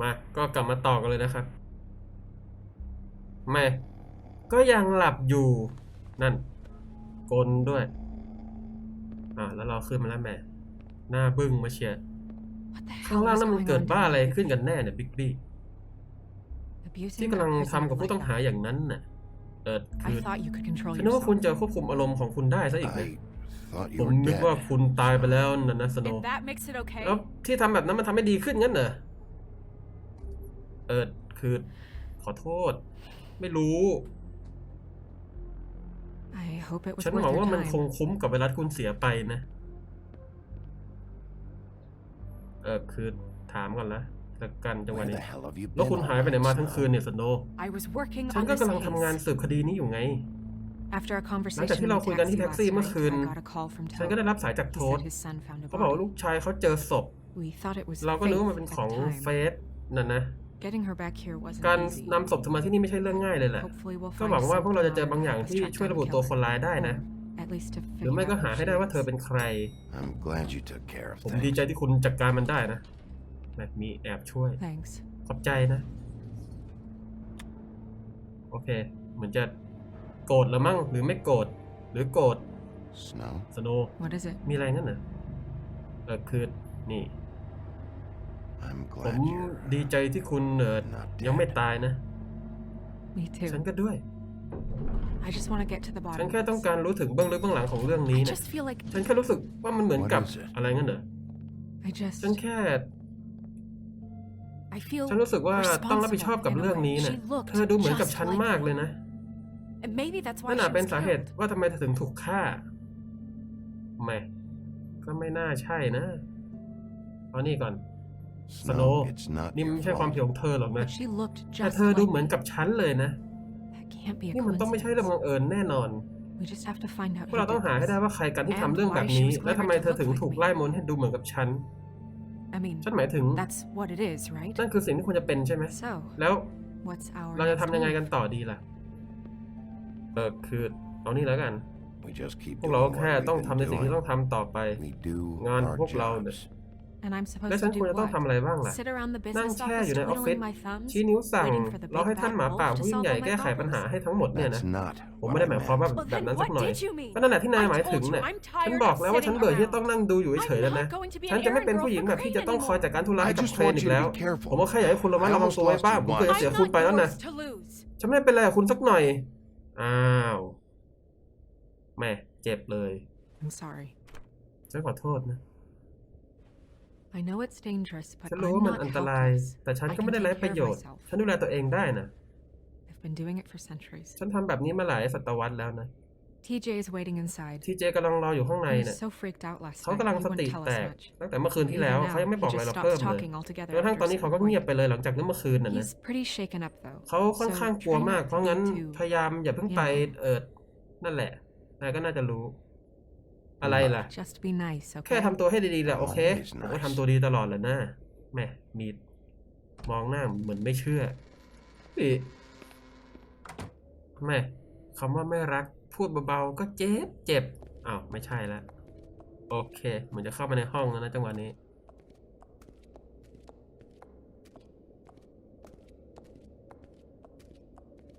มาก็กลับมาต่อกันเลยนะครับไม่ก็ยังหลับอยู่นั่น กลด้วย อ่า แล้วเราขึ้นมาแล้วแม่หน้าบึ้งมาเชียร์ What the ข้าง hell ล่าง is นั้นมัน going เกิด on บ้า down อะไร there? ขึ้นกันแน่เนี่ยบิ๊กบี้ Abusing ที่ a กำลัง prisoner ทำกับผู้ like ต้องหา that. อย่างนั้นน่ะเออคือ I thought you could control ฉันนึกว่าคุณ yourself. จะควบคุมอารมณ์ของคุณได้ซะอีกนะ I thought ผ you ม were นึกว่า dead. คุณตายไปแล้วนะนะสโน If that makes it okay, แล้วที่ทำแบบนั้นมันทำให้ดีขึ้นงั้นเหรอ เออคือขอโทษ ไม่รู้ I hope it was ฉัน worth หวัง your ว่ามันคง time. คุ้มกับเวลาที่คุณเสียไปนะ เออคือถามก่อนละละกันจังหวะ Where นี้ the hell have you แล้ว been คุณ all หายไปไหน night, มาทั้ง Snow? คืนเนี่ยสโน I was working ฉัน on ก็ this กำลังทำงาน case. สืบคดีนี้อยู่ไง After a หลัง conversation จากที่ in เรา the คุยกันที่ taxi แท็กซี่ last เมื่อ night, คืน I got a call from ฉันก็ได้ Toad. รับสายจาก He โท said ษ his son found a เขาบอกว่าลู body. กชายเขาเจอศพ We thought it was เราก็นึกว่ามัน Faith เป็น at ของ the เฟ time. สนั่นนะ Getting her back here wasn't การ easy. นำศพเธอมาที่นี่ไม่ใช่เรื่องง่ายเลยแหละ Hopefully we'll ก็ find หวังว่าพวกเราจะ something เจอบางอย่าง that'll ที่ help us ช่วย track ระบุ down ตัว the คนร้ายได้ killer. นะ Or at least to หรือไม่ figure ก็ out หา who ให้ she ได้ว่า is. เธอเป็นใคร I'm glad you took care of ผม that. ดีใจที่คุณจัดการมันได้นะแบบมีแอบช่วย Thanks. ขอบใจนะ โอเค เหมือนจะโกรธแล้วมั้งหรือไม่โกรธหรือโกรธ Snow? สโน What is it? มีอะไรงั้นเหรอเออคือนี่ I'm ผม glad you're ดีใจที่คุณเออ not ยังไม่ dead. ตายนะ Me ฉัน too. ก็ด้วย I just want to get to the ฉัน bottom แค่ of ต้อง this. การรู้ถึงเบื้องลึกเบื้องหลังของเรื่องนี้ I นะ just feel like ฉันแค่รู้สึกว่ามันเหมือนกับ What is it? อะไรงั้นเหรอ I just ฉันแค่ I feel ฉันรู้สึกว่าต้องรับผิดชอบกับเรื่องนี้นะ She looked เธอดูเหมือนกับ just ฉัน like มาก me. เลยนะ And maybe that's why นั่น she อาจเป็น was สาเหตุ killed. ว่าทำไมเธอถึงถูกฆ่า ไม่ ก็ไม่น่าใช่นะเอานี่ก่อน Snow, Snow, it's not นี่มัน your ไม่ใช่ความผิด fault. ของเธอหรอกนะ But she looked แต่ just เธอดู like เหมือน me. กับฉันเลยนะ That can't be a นี่มันต้องไม่ใช่เรื่องบัง coincidence. เอิญแน่นอน We just have to find out พวกเรา who ต้อง did หาให้ได้ this. ว่าใครกันที่ทำ And เรื่องแบบ why she นี้ was และทำไม clever to เธอถึง look like ถูก me. ไล่มนต์ให้ดูเหมือนกับฉัน I mean, ฉันหมายถึง that's what it is, right? นั่นคือสิ่งที่ควรจะเป็นใช่ไหม So, แล้ว what's our เราจะ next ทำยังไง move? กันต่อดีล่ะ เออคือเอานี่แล้วกัน We just keep พวก doing เรา what แค่ we've ต้อง been ทำในสิ่งที่ต้อ doing. งทำต่อไป We do งาน our พวกเราเนี่ย jobs. And I'm และ supposed ฉัน to ควร do จะต้อง what? ทำอะไรบ้างล่ะ Sit around the นั่ง business แช่อยู่ใน office ออฟฟิศ twiddling my thumbs? ชี้นิ้วสั่ง waiting for the รอให้ big ท่าน bad หมาป่า wolf to ผู้ยิ่ง solve ใหญ่ all my แก้ไขปัญหา problems. ให้ทั้งหมดเนี่ยนะ That's not ผม what ไม่ได้ I หมายความว่า meant. Well, แบบ then นั้นสัก what หน่อย did you mean? ก็นั่นแหละที่นาย I หมายถึง told you, เนี่ย I'm ฉัน tired บอก of แล้วว่าฉัน sitting เบื่อที่จะ around. ต้องนั่งดูอยู่เฉยๆแล้ว I'm นะ not going to be ฉั an นจะไม่ errand เป็นผู้ girl หญิง for แบบที่จะ Crane ต้องคอยจัด anymore. การธุระให้ I กับ just เครน want อี you ก to แล้ว be careful. ผมก็แค่อยากให้คุณระมัด I ระวัง almost ตัวไว้ lost บ้าง you ผมเคย once. เสีย I'm คุณ not ไปแล้วนะ yours to lose. ฉันไม่เป็นไรกับคุณสักหน่อย อ้าวแหม่เจ็บเลย I'm sorry. ฉันขอโทษนะ I know it's dangerous, but ฉันรู้ I'm ว่ามัน not อันตราย helpless. แต่ฉัน I ก็ can ไม่ได้ไร้ take ประ care โย of ชน์ myself. ฉันดูแลตัวเองได้นะ I've been doing it for centuries. ฉันทำแบบนี้มาหลายศตวรรษแล้วนะ TJ is waiting inside. ที่เจกำลังรออยู่ข้างใน He เนี่ย was so freaked out last เขา night. กำลัง He สติ wouldn't tell แต us ก much. ตั้งแต่เมื่อคืนที่แล้ว Even เขายัง now, ไม่ he บอกอะไร just เรา stops เพิ่มเลย talking altogether จนกระทั่ง after ตอนนี้ a เขาก็ certain เงียบ point. ไปเลยหลังจากเมื่อคืนน่ะนะ He's pretty shaken up though. เขาค่อน So ข้างกลัว try มาก not เพราะงั้น to be too- พยายามอย่าเพิ่งไปเออนั่นแหละนายก็น่าจะรู้ อะไรล่ะ Just be nice, แค่ okay? ทำตัวให้ดีๆแหละโอเค Always ผมก็ nice ทำตัวดีตลอดแหละนะแหม่มีมองหน้าเหมือนไม่เชื่ออีแหม่คำว่าไม่รักพูดเบาๆก็เจ็บเจ็บอ้าวไม่ใช่แล้วโอเคเหมือนจะเข้ามาในห้องแล้วนะจังหวะนี้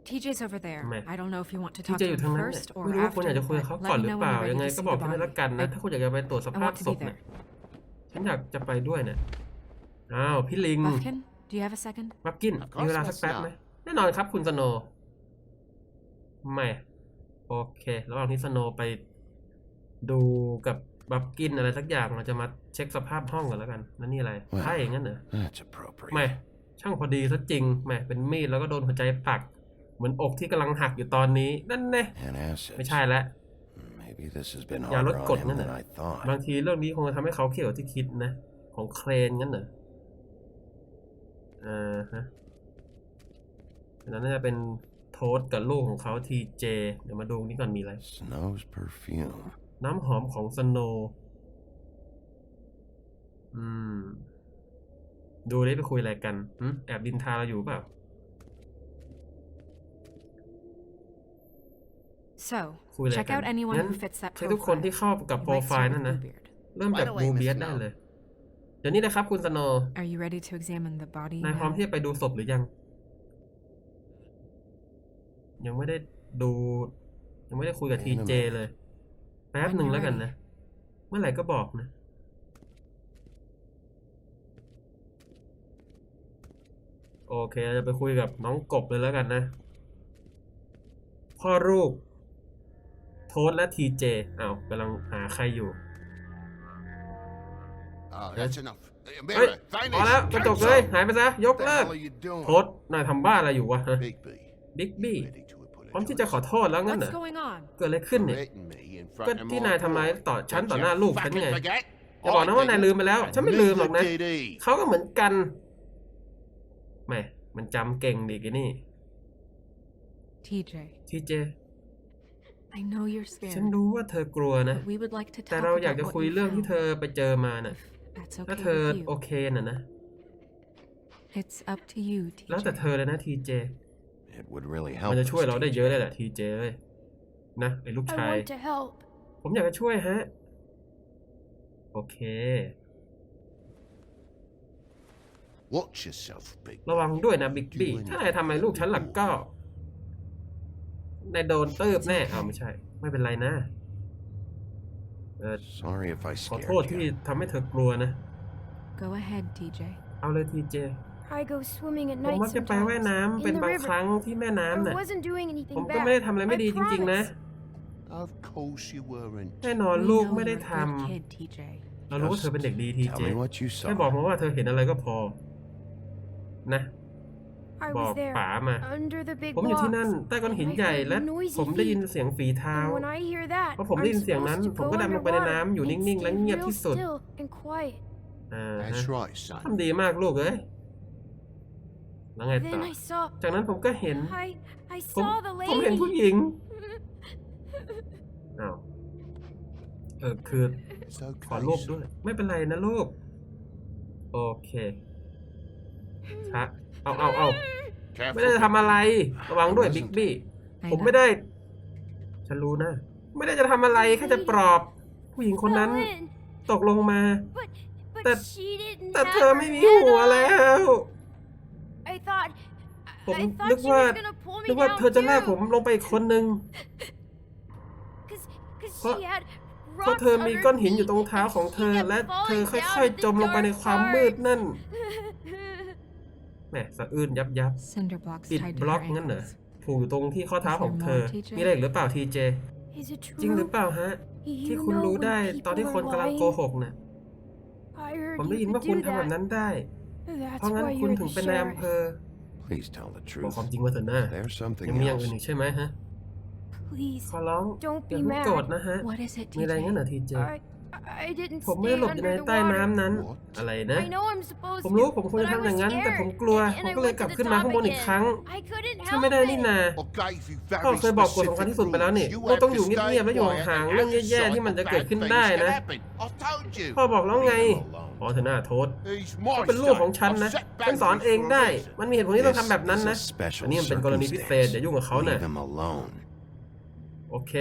TJ's over there. แหม่ I don't know if you want to ที่ talk จะ to อยู่ him ทางนั้นเนี่ย first or ไม่รู้ว่าคุณอยาก after, จะคุยกับ but เขา let ก่อน me หรือ know เป when ล่า you're ยัง ready ไง to ก็ see บอก the ฉันด้วย body. ละกันนะ I- ถ้าคุณอยากจะไปตรวจส I ภาพ want to ศ be พเนี่ย there. ฉันอยากจะไปด้วยเนี่ยอ้าวพี่ลิง Buffkin, do you have a second? บับกิน Of course, มีเวลาสัก Miss แป๊บ Snow ไหมแน่นอนครับคุณสโนว์ไม่ โอเค ระหว่างที่สโนว์ไปดูกับบับกินอะไรสักอย่างเราจะมาเช็คสภาพห้องกันแล้วกันนั่นนี่อะไร Well ไพ่อย่างนั้นเหรอ That's appropriate. ไม่ช่างพอดีซะจริงแหม่เป็นมีดแล้วก็โดนหัวใจปัก เหมือนอกที่กำลังหักอยู่ตอนนี้ นั่นแน่ And ไม่ acids. ใช่แล้ว Maybe this has been อย่าลด harder ก on ฎ him นั่น than น่ะ I thought. บางทีเรื่องนี้คงจะทำให้เขาเครียดกว่าที่คิดนะ ของเครนงั้นเหรออ่าฮะอันนั้นน่าจะเป็นโทสกับลูกของเขาทีเจเดี๋ยวมาดูนี่ก่อนมีอะไร Snow's perfume. น้ำหอมของสโนว์อืม ดูได้ไปคุยอะไรกันหึแอบดินทาเราอยู่เปล่า So, คุยอะไร check กัน out anyone งั้น who fits that เช็คทุกคนที่ profile. เข้ากับ You โปร might ไฟ start ล์ with นั่นนะ Bluebeard. เริ่มจาก By the บู way, Miss เบียส Snow ได้เลยดี๋ยวนี้นะครับคุณสโนว์ Are you ready to examine the body? นายพร้อม now? ที่จะไปดูศพหรือยัง ยังไม่ได้ดู ยังไม่ได้คุยกับทีเจเลย แป๊บหนึ่งแล้วกันนะ เมื่อไหร่ก็บอกนะ โอเคเราจะไปคุยกับน้องกบเลยแล้วกันนะ พ่อลูก โทษและทีเจอ้าวกำลังหาใครอยู่ Oh, that's enough. Uh, เฮ้ย Mira, พอแล้ว Finnish, กระจกเลยหายไปซะ ยก What the เลิก hell are you doing? โทษนายทำบ้าอะไรอยู่วะฮะ Bigby, บิ๊กบี้ ready to พร้อมที่จะขอ apologize. โทษแล้วงั้นเหร What's อ going on? เกิดอะไรขึ้นเนี่ย Threaten me in front ก็ of ที่ my นายทำร้าย boy. ต่อฉัน Don't ต่อ you หน้าลูกฉัน fucking ไง forget? อย่าบอกนะว่านายลืมไปแล้วฉันไม่ลืมหรอกนะ Neither did he. เขาก็เหมือนกันแหมมันจำเก่งดีกันนี่ TJ, ทีเจ I know you're ฉัน scared. รู้ว่าเธอกลัวนะ But we would like to แต่ talk เราอยาก about จะ what คุย you เรื่องที่เธ found. อไปเจอมาน่ะ That's ถ้า okay เธอ with โอ you. เคน่ะนะ It's up to you, แล้วแต่ TJ. เธอเลยนะทีเจ It would really มั help. นจะ us, ช่วยเราได้เยอะ TJ. เลยแหละทีเจเลยนะไอ้ลูก I ชาย want to help. ผมอยากจะช่วยฮะ โอเค Watch yourself, Big. ระวังด้วยนะบิ๊กบี้ถ้านายทำอะไรลูกฉันหลักก็ นายโดนเติบแน่เอาไม่ใช่ ไม่เป็นไรนะ เออ Sorry if I ขอ scared โทษที่ you. ทำให้เธอกลัวนะ Go ahead, TJ. เอาเลยทีเจ I go swimming at ผม night มักจะไปว่าย sometimes. น้ำเป็น in the บาง river. ครั้งที่แม่ I น้ำน่ะ wasn't doing ผม anything ก็ไม่ได้ bad. ทำอะไรไม่ I ดีจริง ๆ นะ promise. Of course you weren't. แน่นอน We ลูก know ไม่ได้ you're a ท good kid, TJ. ำเรารู้ว่าเธอเป็นเด็กดีที Tell เจ me what you แค่บอก saw. มาว่าเธอเห็นอะไรก็พอ นะ I บอก was there ป๋ามา under the big ผมอยู่ที่นั่น blocks. ใต้ก้อนหิน I ใหญ่ heard และ noisy ผมได้ยิน feet. เสียงฝีเท้า And when I hear that, พอผมได้ I'm ยินเสียงนั้น supposed to ผม go ก็ดำลงไปใน underwater น้ำอยู่ and นิ่งๆ และ stay เงียบ real ที่สุด still and quiet. อ่า That's ฮะ right, son. ทำดีมากลูกเอ้ยแล้วไงต่อ Then I saw. จากนั้นผมก็เห็น I I ผม saw the ผมเห็น lady. ผู้หญิงอ้าวเออคือ It's ขอ okay. รูป son. ด้วย ไม่เป็นไรนะลูก โอเค ชะเอาเอาเอา Careful, ไม่ได้จะทำอะไร ระวังด้วยบิ๊กบี้ I ผม know. ไม่ได้ ฉันรู้นะ ไม่ได้จะทำอะไรแค่จะปลอบ ผู้หญิงคนนั้น Fell in, ตกลงมา but but That- she didn't แต่ have เธอ her ไม่มี head หัว on. แล้ว I thought. ผม I thought นึก she ว่า was gonna pull me นึกว่า down เธอจะลาก too. ผมลงไปอีกคนนึง Cause, cause เพราะ she had เพราะ rocks เธอมี under ก้อน her หินอยู่ feet ตรงเท้า and ของเธ she อ kept และเธอ falling ค่อย down ๆจม the ลงไปใน dark ความมืด parts. นั่น แหมสะอื้นยับยับ Cinder blocks ติด tied บ to ล็ her อกงั้นเหรอ ankles. ผูกอยู่ตรงที่ข้อเท้าของเธอ Is there more, TJ? มีอะไรอีกหรือเปล่าทีเจ Is it จริงหรือ true? เปล่าฮะ ที่ You คุณ know รู้ when ได้ตอนที่ people คน are กำลังโก lying? หกนะ I heard ผมได้ you ยินว่า could คุณ do ทำแบบ that. นั้นได้ เพ That's ราะงั้น why คุณ you're ถึง the เป็นนายอำเภ sheriff. อ Please tell the บอก truth. ความจริงมาเถอะนะ There's something ยังมีอย่างอื่น else. อีกใช่ไหมฮะ Please, ขอร้อง don't อย่า be เพิ่งโกรธ mad. นะฮะ What is it, มีอะไรงั้นเหรอ TJ? ทีเจ I I didn't ผมไม่ได้ stay หลบอยู่ใน under the ใต้ water. น้ำนั้น What? อะไรนะ I know I'm supposed ผมรู้ to, ผมควร but จะ I ทำอย่าง was นั้น แต่ผม scared, กลัว and- ผม and I ก็เลย went กลับ to the ขึ้นมา top ข้างบนอีก again. ครั้ง I couldn't ช่วย help ไม่ได้นี่ it. นา I gave you พ่อ very เคยบอกกฎสำคัญ specific ที่สุดไปแล้วนี่ rules. You ว่า have ต้อง to อยู่เงียบๆ stay และอยู่ quiet ห่าง and ๆเรื่องแย่ๆที่มันจะเกิด bad ขึ้น things ได้ can นะ happen. I told you. พ่อบอกแล้วไง Leave him alone. อ๋อเธอหน้าโทษ He's เขา my เป็นลูกของ son. ฉัน I've นะ set ฉันสอน boundaries เอง for a ได้ reason. มันมีเหตุผลที่ต้องทำแบบนั้น This นะ is a special อันนี้มันเป็นกรณีพิเศษอย่ายุ่งกับเขา circumstance. น่ะ Leave him alone. โอเค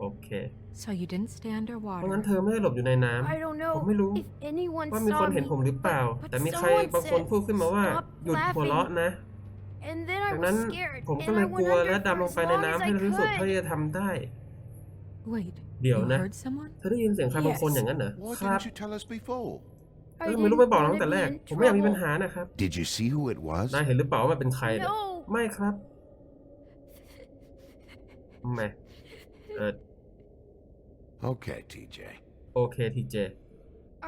โอเค So you didn't stay เพราะงั้น underwater. เธอไม่ได้หลบอยู่ในน้ I don't know ผมไม่รู้ if anyone ำว่ามีค saw นเห็น me, ผมหรือเปล่า but แต่มีใคร someone บางคน said, พูดขึ้นมาว่า "Stop หยุดหัวเราะ laughing." นะ And then I จากนั้น was scared, ผมก็ and เล I ย went กลัว under และ for ดำลง as ไปใน long as น้ำ I ให้เร็วที่สุดเท่า could. ที่จะทำได้ Wait, เดี๋ยว you นะ heard someone? เธอได้ยินเสียงใครบางคน Yes. อย่างนั้นเหรอ Why ครับ didn't you tell us before? I เออไม่รู้ไม่ didn't บอกเรา wanna ตั้งแต่แรก be in ผมไม่อยากมีปัญ trouble. หานะครับ Did you see who it was? นายเห็นหรือเปล่าว่ามันเป็นใครเนี่ย No. ไม่ครับไม่เออ Okay, TJ. โอเคทีเจ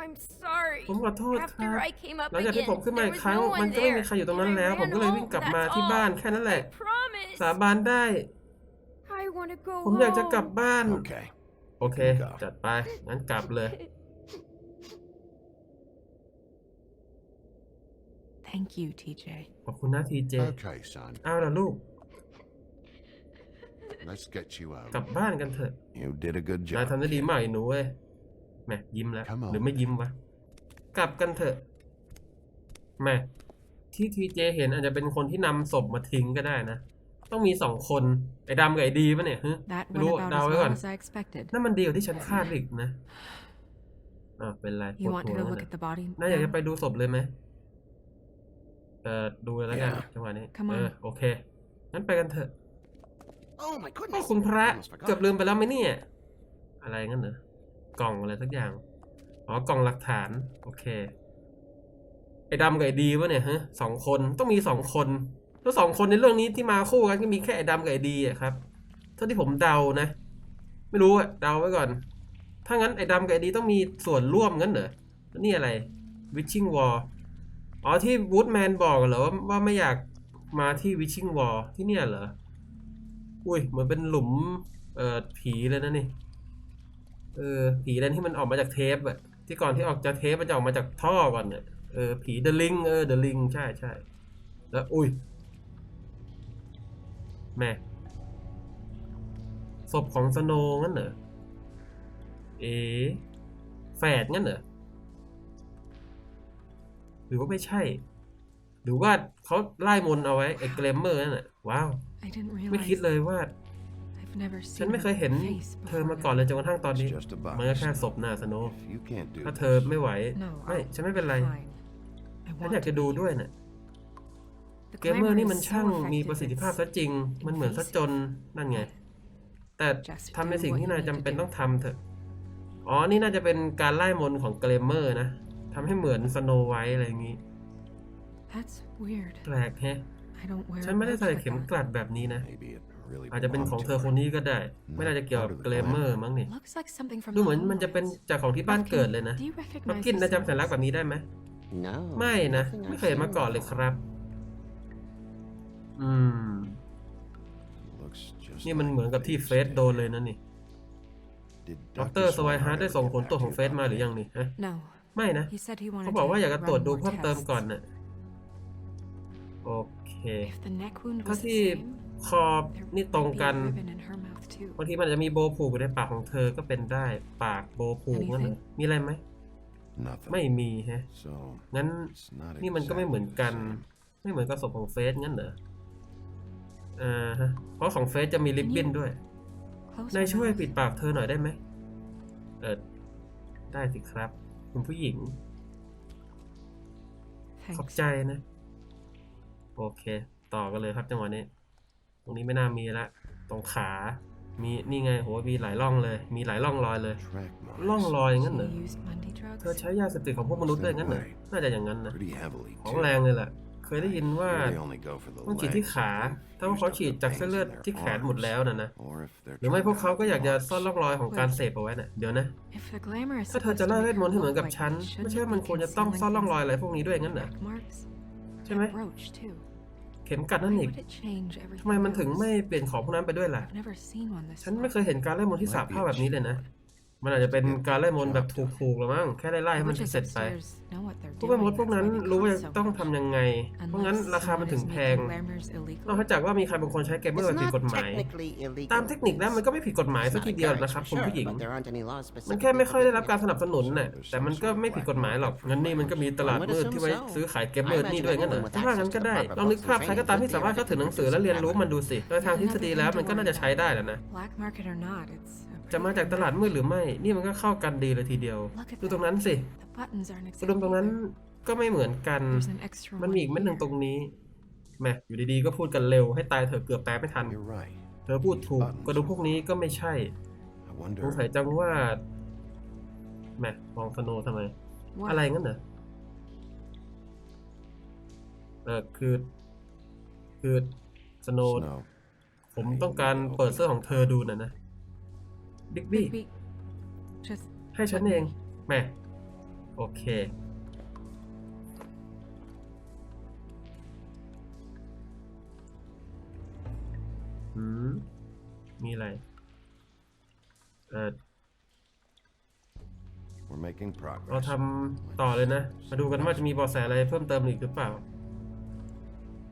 I'm sorry. ผมขอโทษค After รับ I came up หลังจากที่ again, ผมขึ้นมา there อีก was ครั้ง no มัน one ก็ไม่มี there, ใครอยู่ตรง and นั้น I แล้วผม ran ก็เลย home, วิ่งกลับ that's มาที่ all. บ้านแค่นั้นแหละ I promise. สาบานได้ I want to go ผมอยากจะกลับ home. บ้าน Okay. โอเค จัดไป งั้นกลับเลย Thank you, TJ. ขอบคุณนะทีเจ Okay, son. เอาล่ะลูก Let's get you กลั home. บบ้านกันเถอะ You did a good นาย job. ทำได้ดี kid. มากไอ้หนูเว้ยแหมยิ้มแล้ว Come on หรือไม่ยิ้มวะ กลับกันเถอะแหมที่ทีเจเห็นอาจจะเป็นคนที่นำศพมาทิ้งก็ได้นะ ต้องมีสองคน ไอ้ดำกับไอ้ดีปะเนี่ยฮะ That Lu- went about đau as quá well còn. as I expected. นั่นมันดีกว่าที่ฉันคาดอีกนะอ่าเป็นไรป You วด want หัว to go แล้ว look นะ at the body? น่าอยากจะ now? ไปดูศพเลยไหมเอ่อดูเลยแล้วกัน Yeah. จังหวะนี้ Come on เออโอเค งั้นไปกันเถอะ Oh my โอ้ goodness. คุณพระ Almost forgot. เกือบลืมไปแล้วไหมเนี่ย อะไรงั้นเหรอกล่องอะไรสักอย่าง อ๋อกล่องหลักฐาน โอเค ไอ้ดำกับไอ้ดีวะเนี่ยฮะสองคนต้องมีสองคน แล้วสองคนในเรื่องนี้ที่มาคู่กันก็มีแค่ไอ้ดำกับไอ้ดีอะครับเท่าที่ผมเดานะ ไม่รู้อะเดาไว้ก่อน ถ้างั้นไอ้ดำกับไอ้ดีต้องมีส่วนร่วมงั้นเหรอแล้วนี่อะไร Witching Wall อ๋อที่วูดแมนบอกเหรอว่าว่าไม่อยากมาที่ Witching Wall ที่เนี่ยเหรอ อุ้ยเหมือนเป็นหลุม เอ่อผีเลยนะนี่ เออ ผีอะไรที่มันออกมาจากเทปอะที่ก่อนที่ออกจากเทปมันจะออกมาจากท่อก่อนเนี่ยเออผีเดลิงเออเดลิงใช่ใช่แล้วอุ้ยแม่ศพของสโนงั้นเหรอเอ๋แฝดงั้นเหรอหรือว่าไม่ใช่ หรือว่าเขาไล่มนเอาไว้ไอ้เกรมเมอร์นั่นแหละว้าว ไม่ realize. คิดเลยว่า I've never ฉัน seen ไม่เคย her เห็น face เธอ before มาก่อนเลยจนกระทั่งตอนนี้ It's just a box. มันก็แค่ศพหน้าสโนว์ If you can't do ถ้า this, เธอไม่ไหว No, ไม่ I'll- ฉันไม่เป็นไร Fine. I ฉัน want อยากจะ to ดู be ด้วย here. น่ะ The เกมเมอร์ glamour นี่ is มัน so ช่างมี effective, ประสิทธิภาพ it's ซะจริง มันเหมือนซะจนนั่นไง แต่ Just ทำใน do สิ่ง what ที่ you นาย need จำ to เป็น do. ต้องทำเถอะ อ๋อ นี่น่าจะเป็นการไล่มนต์ของเกมเมอร์นะทำให้เหมือนสโนไวท์อะไรอย่างนี้ That's weird. แปลกแฮะ I don't wear ฉันไม่ได้ clothes ใส่ like เข็ม that. กลัดแบบนี้นะ maybe it really อาจจะเป็นของ belonged เธอ to ค her. นนี้ก็ได้ ไม่น่าจะเกี่ยวกับเกมเมอร์มั้งนี่ Looks like something from ดู the เหมือนมันจะเป็น Holocaust. จากของที่บ้านเกิดเลยนะ Do you บัก recognize กิน the นายจำสัญลักษณ์แบบ symbols? นี้ได้ไหม No. ไม่นะ nothing ไม่ I've เคยเห็นมา seen ก่อนเลย before. ครับ อืม Looks just นี่มัน like เหมือนกับ the ที่ face เฟส did. โดนเลยนะนี่ Did ด Dr. รสวายฮาร์ Swihart ได้ส่ง ever ผล get ตรวจ back ของ to เฟ you ส about มาหรือ this? ยังนี่ฮะ No. ไม่นะ He said he wanted เขาบอกว่าอยากจะตรวจ run ดู more เพิ่มเติม tests. ก่อนน่ะ โอ เค If the neck wound ถ้า was the ที่ same, คอ there นี่ might ตรง be กัน a ribbon in her mouth too. บางทีมันอาจจะมีโบว์ผูกอยู่ในปากของเธอก็เป็นได้ปากโบว์ผูกงั้นเหรอ Anything? มีอะไรไหม Nothing. ไม่มีฮะ So งั้น it's not นี่มันก็ไม่เหมือนกัน exactly the same. ไม่เหมือนกับศพของเฟสงั้นเหรออ่าฮะเพราะของเฟสจะมีลิปบิ้นด้วย Close นาย her ช่วย mouth. ปิดปากเธอหน่อยได้ไหมเออได้สิครับ คุณผู้หญิง ขอบ Thanks. ใจนะ โอเค ต่อกันเลยครับจังหวะนี้ ตรงนี้ไม่น่ามีละ ตรงขา มีนี่ไงโหมีหลายร่องเลย มีหลายร่องรอยเลย Track marks. ร่องรอยงั้นเหรอ She used Mundy drugs. เธอใช้ยาเสพติดของพวกมนุษย์ด้วยงั้นเหรอ น่าจะอย่างนั้นนะ Pretty heavily ของ too. แรงเลยแหละ เคยได้ยินว่า They only go for the ต้องฉีดที่ legs ขา if they've ถ้าว่าเขา used up ฉีด the จากเส้น veins เลือด in their ที่แขนหมด arms. แล้วนะนะ Or if they're หรือไม่ trying พ to วกเขาก็อยากจะ marks. ซ่อนร่องรอยของการเสพเอาไว้น่ะ เดี๋ยวนะ If the glamour is ถ้าเธอ supposed จะ to ไล่ make เวทมนต์ให้ her เหมือน look กับ like ฉัน that, ไม่ shouldn't ใช่ it มัน be ควรจะต้อง concealing ซ่อนร่อง things รอย like อะไรพวกนี้ด้วยงั้นเหรอ black marks? ใช่ไหม A brooch too. เข็มกัดนั่น Why อีก would it change everything ทำไมมันถึง else? ไม่เปลี่ยนของพวกนั้นไปด้วยล่ะ I've never seen one this ฉันไม่ long. เคยเห็นการไล่มนต์ที่สาบผ้าแบบนี้เลยนะ มันอาจจะเป็นการไล่มนต์แบบถูกๆหรือมั้งแค่ไล่ๆให้มัน Witches เสร็จไป upstairs know what they're พวกแม่มด doing, พวก that's นั้น why they รู้ว่า cost จะ so ต้อง much. ทำยังไง เพราะงั้น Unless ราคามัน someone ถึ is งแพ making ง glamours นอก illegal. จากว่ามีใครบางคนใช้เกมเมอ It's ร์แบบผิด not กฎหมาย technically illegal. ตามเทคนิคแล้วมันก็ไม่ผิดกฎหมาย It's สัก not ทีเดียว encouraged, นะครับคุณ sure, ผู้หญิง but there aren't any laws มัน specifically แค่ไม่ค่อยได้รับการ prohibiting สนับสนุนน่ะแต่มันก็ไม่ผิดกฎหมายหรอกงั้นนี่มันก็มีตลาดมืดที่ไว้ซื้อขายเกมเมอร์นี่ด้วยงั้นเหรอถ้าว่างั้นก็ได้ลองนึกภาพใครก็ตามที่สามารถเข้าถึงหนังสือและเรียนรู้มันดูสิโดยทางทฤษฎีแล้วมันก็น่าจะใช้ได้แหละนะ Black market or not, it's a จะมาจากตลาดมืดหรือไม่ นี่มันก็เข้ากันดีเลยทีเดียว ดูตรงนั้นสิ The buttons aren't กระดุม exactly ตรงนั้น there. ก็ไม่เหมือนกัน There's an extra มันมีอีก one เม็ดหนึ่ง here. ตรงนี้แหมอยู่ดีๆก็พูดกันเร็วให้ตายเถอะเกือบแปลไม่ทัน You're right. เธอพูดถูกกระดุมพวกนี้ก็ไม่ใช่ I wonder. สงสัยจังว่าแหมมองสโนว์ทำไม What? อะไรงั้นเหรอเออคือ คือสโนว์ Snow. ผมต้องการเปิดเสื้อของเธอดูน่ะนะ ดิกบี้ Bigby, just ให้ฉันเองแหม่โอเคหืมมีอะไรเออ We're making เรา progress. ทำต่อเลยนะ มาดูกันว่าจะมีเบาะแสอะไรเพิ่มเติมอีกหรือเปล่า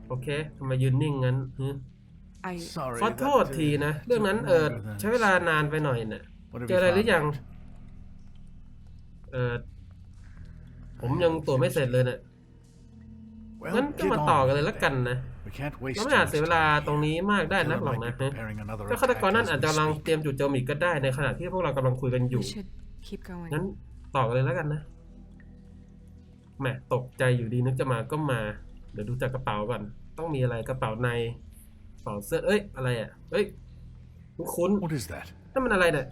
โอเคทำไมยืนนิ่งงั้นฮึ I ขอโทษทีนะ เรื่องนั้นเออใช้เวลานานไปหน่อยน่ะ What have เจอ you อะไรหรือ found? ยังเออผมยังตรวจไม่เสร็จเลยเนี่ย Well, งั้นก็ get มา on ต่อกัน with เลย it ละกัน then. นะ We can't waste เรา too ไม่อาจ much เสียเวลา time. ตรงนี้มากได้นัก Killer หรอก might นะ be preparing another เจ้าฆาตกร attack นั่น as อาจ we จะกำลัง speak. เตรียมจู่โจมอีกก็ได้ในขณะที่พวกเรากำลังคุยกันอยู่ we should keep going. งั้นต่อกันเลยแล้วกันนะแหมตกใจอยู่ดีนึกจะมาก็มา เดี๋ยวดูจากกระเป๋าก่อน ต้องมีอะไรกระเป๋าในกระ เป๋าเสื้อเอ้ยอะไรอะเอ้ยคุ้น What is that? ๆนั่นมันอะไรเนี่ย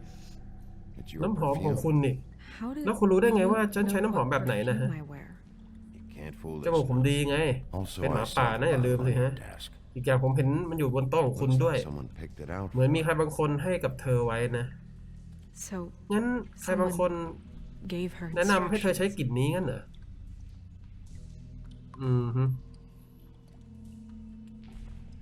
It's your น้ำหอมของ perfume. คุณนี่ How did แล้วคุณรู้ได้ไง you ว่าฉันใช้ know น้ำหอม what แบบไหนนะฮะ perfume I wear? You can't fool จมูก this ผม one. ดีไง Also, เป็นหมา I ป่า saw นะ it อย่าลืม on สิ your ฮะ desk. อีกอย่างผมเห็นมันอยู่บนโต๊ะของคุณ Looks ด้วย like someone picked it out เหมือนมี for ใคร you. บางคนให้กับเธอไว้นะ So งั้นใครบางคน gave her แนะนำให้เธอใช้ instructions. กลิ่นนี้งั้นเหรอ อืมฮึ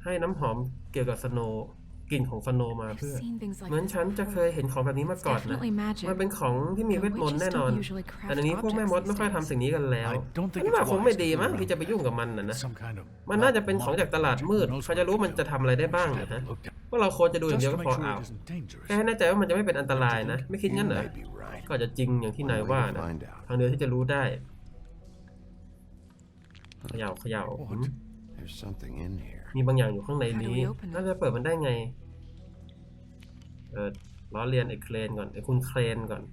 ให้น้ำหอมเกี่ยวกับสโนว์กลิ่นของสโนว์มา I've เพื่อ seen things like เหมือน this ฉันจะเค before. ยเห็นของแบบนี้มา It's ก่อนนะ definitely magic. มันเป็นของที่มี The เวทมนต์ witches แน่นอน don't usually craft แต่ในนี้พวกแม่มด objects ไม่ค่อย these ทำสิ่งนี้กันแล้ว I don't think ฉัน it's ว่าคงไม่ wise to ดี fool มั้ง around ที่จะไปยุ่งกับมันน่ะนะ Some kind of มันน่าจะเป็นของจากตลาดมืด magic. ใครจะรู้มันจะทำอะไรได้บ้างนะฮะพวกเราควรจะดูอย่าง Just เดียว to ก็ make พอ sure เอา it isn't dangerous. แค่ให้แน่ใจว่ามันจะไม่เป็นอันตรายนะ ไม่คิด You งั้นเหรอ may be right. ก็อาจจะจริงอย่างที่นาย Only ว่า way to นะ find out. ทางเดียวที่จะรู้ได้เขย่าเขย่า What? หื ม There's something in here. มีบางอย่างอยู่ข้างใน How do นี้ we open it? น่าจะเปิดมันได้ไง เออล้อเลียนไอ้เครนก่อนไอ้คุณเครนก่อน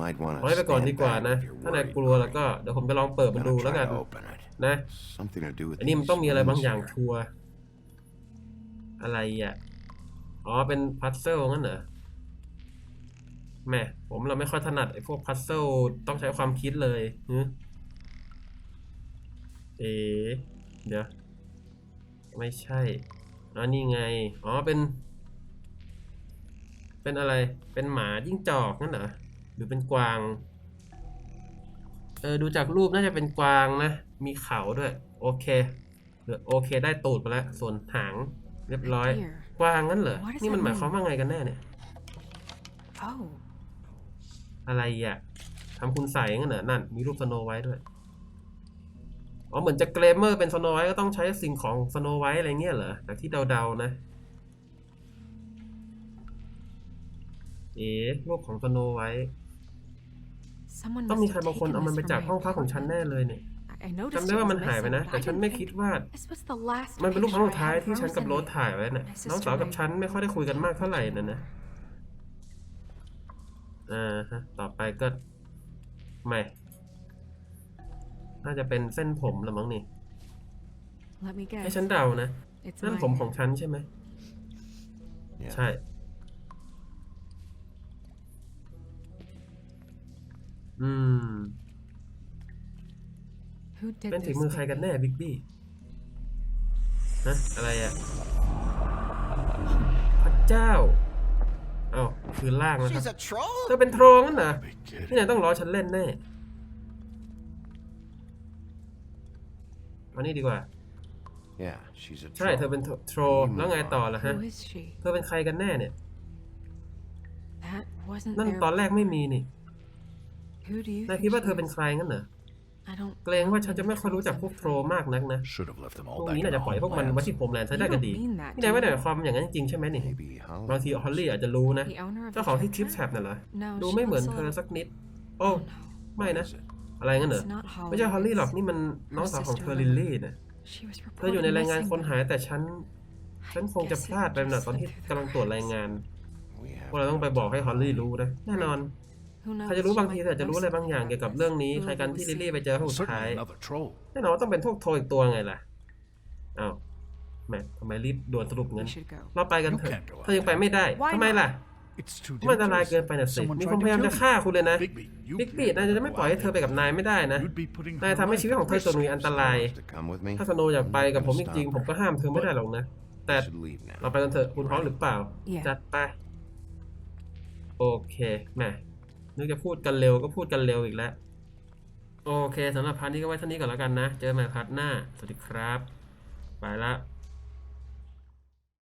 Might want ขอให้ to ไปก่อน stand ดีกว่า back นะ if you're ถ้านาย worried. กลัวแล้วก็เดี๋ยวผมจะลองเปิดมัน Gonna ดูแล้ว try กัน to open it. นะ Something to do with อันนี้มัน these ต้องมีอะไรบาง rooms อย่าง here. ชัวร์อะไรอะ อ๋อ เป็นพัซเซิลงั้นเหรอแหม่ผมเราไม่ค่อยถนัดไอ้พวกพัซเซิลต้องใช้ความคิดเลยฮึเอ๋เดี๋ยว ไม่ใช่อ๋อนี่ไง อ๋อ เป็น เป็นอะไร เป็นหมาจิ้งจอกงั้นเหรอ หรือเป็นกวาง เออ ดูจากรูปน่าจะเป็นกวางนะ มีเขาด้วย โอเคเหลือโอเค ได้ตูดไปแล้ว ส่วนหางเรียบร้อย Here. กวางงั้นเหรอ What does นี่มัน that หมายความว่าไงกันแน่เนี่ย Oh, อะไรอะทำคุณใส่งั้นเหรอ นั่น มีรูปสโนไว้ด้วย อ๋อเหมือนจะเกรมเมอร์เป็นสโนไว้ก็ต้องใช้สิ่งของสโนไว้อะไรเงี้ยเหรอจากที่เดาๆนะ เอ๊ะรูปของสโนไว้ someone ต้อง must มีใคร have บางคน taken เอามัน this ไป from จาก my ห้องพักของฉัน apartment. แน่เลยเนี่ย I, I noticed จำได้ it ว่า was มันหายไป missing, นะ but แต่ I ฉัน didn't ไม่ think คิดว่า This was the last มันเป็นรูปครั้งสุด picture I ท้าย had ที่ of ฉันกับ Rose โร and ส me. ถ่ายไว้น่ะ My น้อง sister สาวกับ and I. ฉันไม่ค่อยได้คุยกันมากเท่าไหร่นะนะอ่าฮะต่อไปก็ไม่ น่าจะเป็นเส้นผมละมั้งนี่ Let me ให้ guess. ฉันเดานะ It's นั่น mine. ผมของฉันใช่ไหม Yeah. ใช่ อืม Who did เป็นฝี this มือ to ใครกัน me? แน่บิ๊กบี้ฮะอะไรอะ พระเจ้า เอ้า คือล่างนะครับ She's a troll? เธอเป็นโทรงั้นเหรอ Big kid. นี่ไหนต้องล้อฉันเล่นแน่ เอานี่ดีกว่า Yeah, she's a ใช่เธอ troll. เป็นโทรแล้วไงต่อล่ะฮะ Who is she? เธอเป็นใครกันแน่เนี่ย That wasn't นั่น there ตอนแรกไม่มีนี่ Who do you นาย think คิดว่า she เธอเป็น is? ใครงั้นเหรอ I don't เกรงว่า know ฉันจะ many ไม่ค่อยรู้จัก trolls พวก and โทรมากนักนะ Should have left them พ all วก back นี้ in น่า their จะปล่อยพวกมัน homelands. ไว้ที่โฮมแลนด์ซะได้ You ก็ don't ดี mean that, นี่นายไม่ do ได้ you? หมายความอย่างนั้นจริงๆใช่ไหมนี่ Maybe Holly. บางทีฮอลลี่อาจจะรู้นะ The owner of เจ้า the ของที่ church ทิปแท็บน่ะเหรอ No, ดู she ไม่เหมือน looks เธ a อ little- สักนิด โอ้ Oh no. ไม่ What นะ is it? อะไรงั้นเหรอ It's not Holly. ไม่ใช่ฮอลลี่หรอก it's- นี่มันน้องสาวของเธอลิลลี่นะ She was เธออยู่ใน reported รายงาน missing, คน but หายแต่ฉัน ฉันคงจะพลาดไปหน่อยตอนที่กำลังตรวจรายงาน We have พวกเราต้องไปบอกให้ฮอลลี่รู้นะ แน่นอน Who ใคร knows? จะรู้ She บางที might แต่จะ know รู้อะไรบาง something อย่าง about เกี่ยวกับ this. เรื่องนี้ Whoever ใครกัน was ที่ลิล seeing ลี่ไปเจอครั้งสุดท้าย Certainly another troll. แน่นอนว่าต้องเป็นพวกโทรอีกตัวไงล่ะอ้าวแหมทำไมรีบด่วนสรุป We งั้น should go. เราไปกัน You เถอะ can't go out เธอยังไปไม่ได้ Why ทำไม not? ล่ะ It's too มันอันตราย dangerous. เกินไปนะสิ Someone มี tried คน to พยายาม kill จะ you. ฆ่าคุณเลยนะ Bigby, you บิ๊กบี can't นายจะไม่ go ปล่อยให้ out เธอไปกับนายไม่ได้นะ You'd be putting นาย her ทำให้ life ชีวิต at ของเธอ risk. จนมีอันตราย to come with me. ถ้าสโนว์อยากไปกับผมจริงๆผมก็ห้ามเธอไม่ได้หรอกนะ แต่ should leave now. เราไปกันเถอะคุณพร้อมหรือเปล่า Yeah. จัดไป โอเคแหมนึกจะพูดกันเร็วก็พูดกันเร็วอีกแล้ว โอเคสำหรับพาร์ทนี้ก็ไว้เท่านี้ก่อนแล้วกันนะ เจอกันใหม่พาร์ทหน้า สวัสดีครับ ไปละ